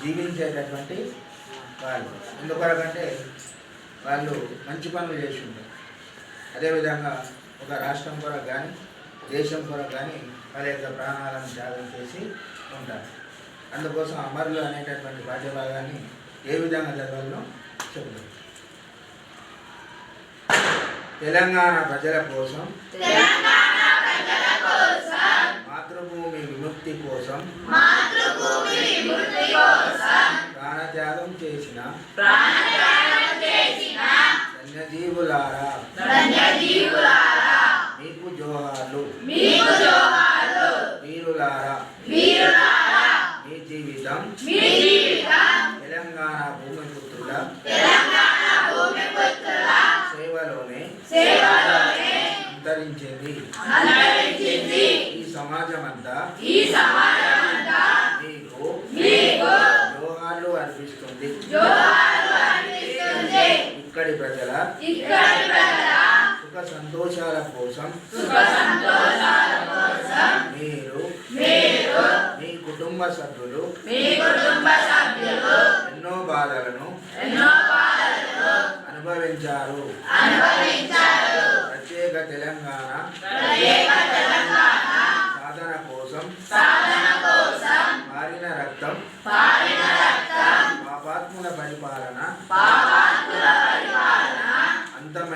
జీవించేటటువంటి వాళ్ళు. ఎందుకొరకంటే వాళ్ళు మంచి పనులు చేసి ఉంటారు అదేవిధంగా ఒక రాష్ట్రం కొరకు కానీ దేశం కొరకు కానీ వాళ్ళ యొక్క ప్రాణాలను త్యాగం చేసి ఉంటారు. అందుకోసం అమరులు అనేటటువంటి పాఠ్యభాగాన్ని ఏ విధంగా చదవాలో చెబుతారు తెలంగాణ ప్రజల కోసం మాతృభూమి విముక్తి కోసం ప్రాణత్యాగం చేసిన ధన్యజీవులారా. మీకు జోహార్లు. వీరులారా. మీ జీవితం. తెలంగాణ భూమిపుత్రుల సేవలోనే. అంతరించింది. ఈ సమాజమంతా. మీకు అర్పిస్తుంది ఇక్కడి ప్రజల సుఖ సంతోషాల కోసం మీరు మీ కుటుంబ సభ్యులు ఎన్నో బాధలను అనుభవించారు. ప్రత్యేక తెలంగాణ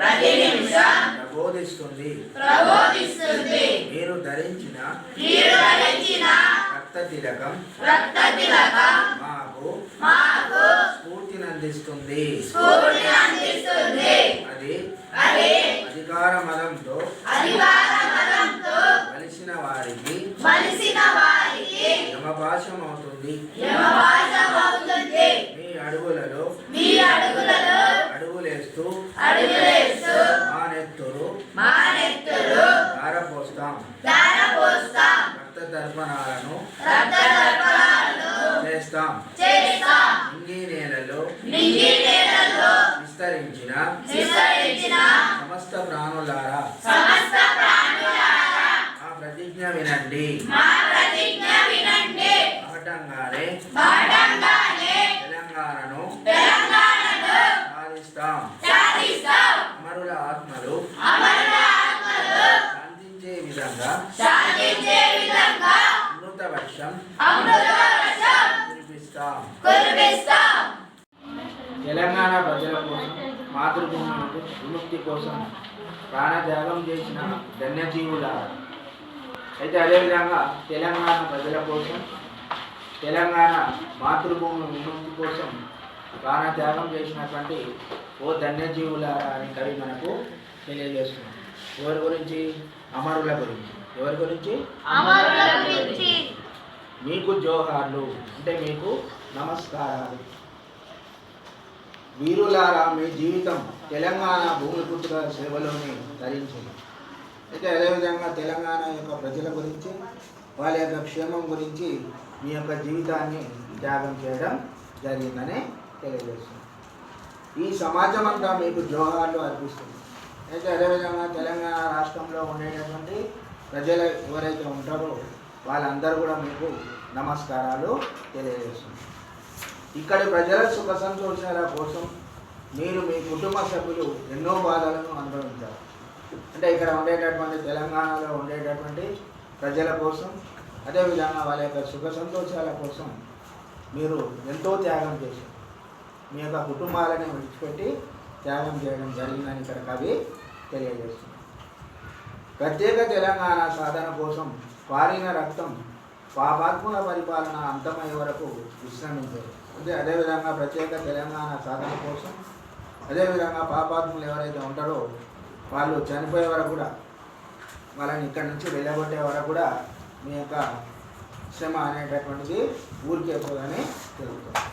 నిమిషం ప్రబోధిస్తుంది. మీరు ధరించిన రక్త తిలకం మాకు స్ఫూర్తిని అందిస్తుంది అది అధికార మదంతో కలిసిన వారికి మలిసిన వారికి యమభాషం అవుతుంది యమవాసమవుతుంది. మీ అడుగులలో మీ అడుగులలో అడుగులేస్తూ అడుగులేస్తూ మా నెత్తురు మానెత్తులు ధారపోస్తాం ధారపోస్తాం. రక్త తర్పణాలను రక్త తర్పణాలను చేస్తాం నేలలో నింగి నేలలో విస్తరించిన విస్తరించిన సమస్త ప్రాణులారా. సమస్త ప్రాణులారా. మా ప్రతిజ్ఞ వినండి. మా ప్రతిజ్ఞ వినండి. పాఠంగానే పాఠంగానే తెలంగాణను తెలంగాణను సాధిస్తాం సాధిస్తాం. అమరుల ఆత్మలు అమరుల ఆత్మలు శాంతించే విధంగా శాంతించే విధంగా అమృత వర్షం అమృత వర్షం కురిపిస్తాం కురిపిస్తాం. తెలంగాణ ప్రజల కోసం మాతృభూమి విముక్తి కోసం ప్రాణత్యాగం చేసిన ధన్యజీవుల. అయితే అదేవిధంగా తెలంగాణ ప్రజల కోసం తెలంగాణ మాతృభూమి విముక్తి కోసం ప్రాణత్యాగం చేసినటువంటి ఓ ధన్యజీవుల అని కవి మనకు తెలియజేస్తున్నాం ఎవరి గురించి? అమరుల గురించి. ఎవరి గురించి? అమరుల గురించి. మీకు జోహార్లు అంటే మీకు నమస్కారాలు. వీరులారా మీ జీవితం తెలంగాణ భూమిపుత్రుల సేవలోని ధరించింది. అయితే అదేవిధంగా తెలంగాణ యొక్క ప్రజల గురించి వాళ్ళ యొక్క క్షేమం గురించి మీ యొక్క జీవితాన్ని త్యాగం చేయడం జరిగిందని తెలియజేస్తుంది ఈ సమాజం అంతా మీకు జోహార్లు అర్పిస్తుంది. అయితే అదేవిధంగా తెలంగాణ రాష్ట్రంలో ఉండేటటువంటి ప్రజలు ఎవరైతే ఉంటారో వాళ్ళందరూ కూడా మీకు నమస్కారాలు తెలియజేస్తుంది ఇక్కడి ప్రజల సుఖ సంతోషాల కోసం మీరు మీ కుటుంబ సభ్యులు ఎన్నో బాధలను అనుభవించారు. అంటే ఇక్కడ ఉండేటటువంటి తెలంగాణలో ఉండేటటువంటి ప్రజల కోసం అదేవిధంగా వాళ్ళ యొక్క సుఖ సంతోషాల కోసం మీరు ఎంతో త్యాగం చేశారు. మీ యొక్క కుటుంబాలని విడిచిపెట్టి త్యాగం చేయడం జరిగిందని ఇక్కడ కవి తెలియజేస్తుంది ప్రత్యేక తెలంగాణ సాధన కోసం పారిన రక్తం పాపాత్ముల పరిపాలన అంతమయ్యే వరకు విశ్రమించారు అంటే అదేవిధంగా ప్రత్యేక తెలంగాణ సాధన కోసం అదేవిధంగా పాపాత్ములు ఎవరైతే ఉంటారో వాళ్ళు చనిపోయే వరకు కూడా వాళ్ళని ఇక్కడి నుంచి వెళ్ళగొట్టే వరకు కూడా మీ యొక్క శ్రమ అనేటటువంటిది ఊరికే పోదని తెలుగుతుంది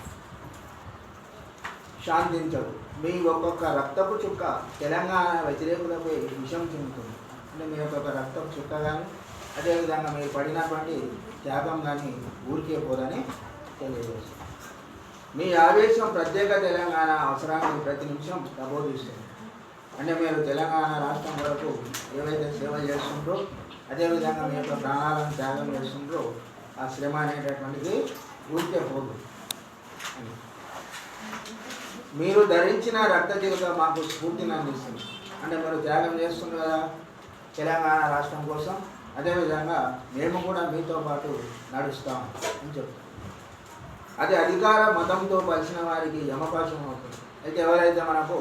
శాంతించదు. మీ ఒక్కొక్క రక్తపు చుక్క తెలంగాణ వ్యతిరేకులపై విషం చెందుతుంది. అంటే మీ యొక్క రక్తపు చుక్క కానీ అదేవిధంగా మీరు పడినటువంటి త్యాగం కానీ ఊరికే పోదని తెలియజేస్తుంది. మీ ఆవేశం ప్రత్యేక తెలంగాణ అవసరాన్ని ప్రతి నిమిషం ప్రబోధిస్తుంది. అంటే మీరు తెలంగాణ రాష్ట్రం వరకు ఏవైతే సేవ చేస్తుండ్రో అదేవిధంగా మీ యొక్క ప్రాణాలను త్యాగం చేస్తుండ్రో ఆ శ్రమ అనేటటువంటిది ఊరికే పోదు. అని. మీరు ధరించిన రక్త చిలుక మాకు స్ఫూర్తిని అందిస్తుంది. అంటే మీరు త్యాగం చేస్తున్నారు కదా తెలంగాణ రాష్ట్రం కోసం అదేవిధంగా మేము కూడా మీతో పాటు నడుస్తాం అని చెప్తాం. అది అధికార మతంతో కలిసిన వారికి యమపాశం అవుతుంది. అయితే ఎవరైతే మనకు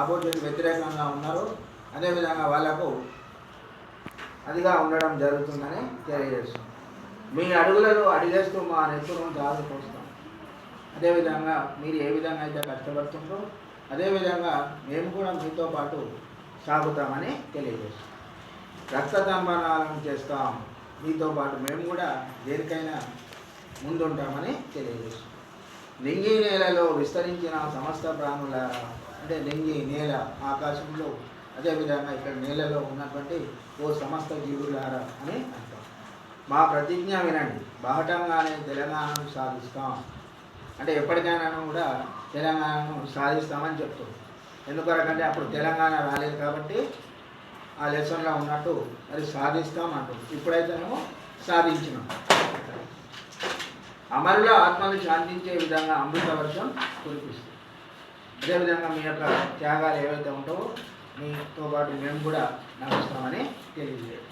ఆపోజిట్ వ్యతిరేకంగా ఉన్నారో అదేవిధంగా వాళ్ళకు అదిగా ఉండడం జరుగుతుందని తెలియజేస్తుంది మీ అడుగులలో అడిగేస్తూ మా నెత్తును దాచుకొస్తాం అదేవిధంగా మీరు ఏ విధంగా అయితే కష్టపడుతుందో అదేవిధంగా మేము కూడా మీతో పాటు సాగుతామని తెలియజేస్తాం రక్తదంబనాలను చేస్తాం. మీతో పాటు మేము కూడా దేనికైనా ముందుంటామని తెలియజేస్తాం నింగి నేలలో విస్తరించిన సమస్త ప్రాణుల అంటే నింగి నేల ఆకాశంలో అదేవిధంగా ఇక్కడ నేలలో ఉన్నటువంటి ఓ సమస్త జీవులారా అని అంటాం. మా ప్రతిజ్ఞ వినండి. బాహటంగానే తెలంగాణను సాధిస్తాం. అంటే ఎప్పటికైనా కూడా తెలంగాణను సాధిస్తామని చెప్తుంది ఎందుకొరకంటే అప్పుడు తెలంగాణ రాలేదు కాబట్టి ఆ లెసన్లో ఉన్నట్టు అది సాధిస్తాం అంటుంది ఇప్పుడైతేనేమో సాధించినాం. అమరుల ఆత్మను శాంతించే విధంగా అమృత వర్షం కురిపిస్తుంది. అదేవిధంగా మీ యొక్క త్యాగాలు ఏవైతే ఉంటావో మీతో పాటు మేము కూడా నడుస్తామని తెలియజేయాలి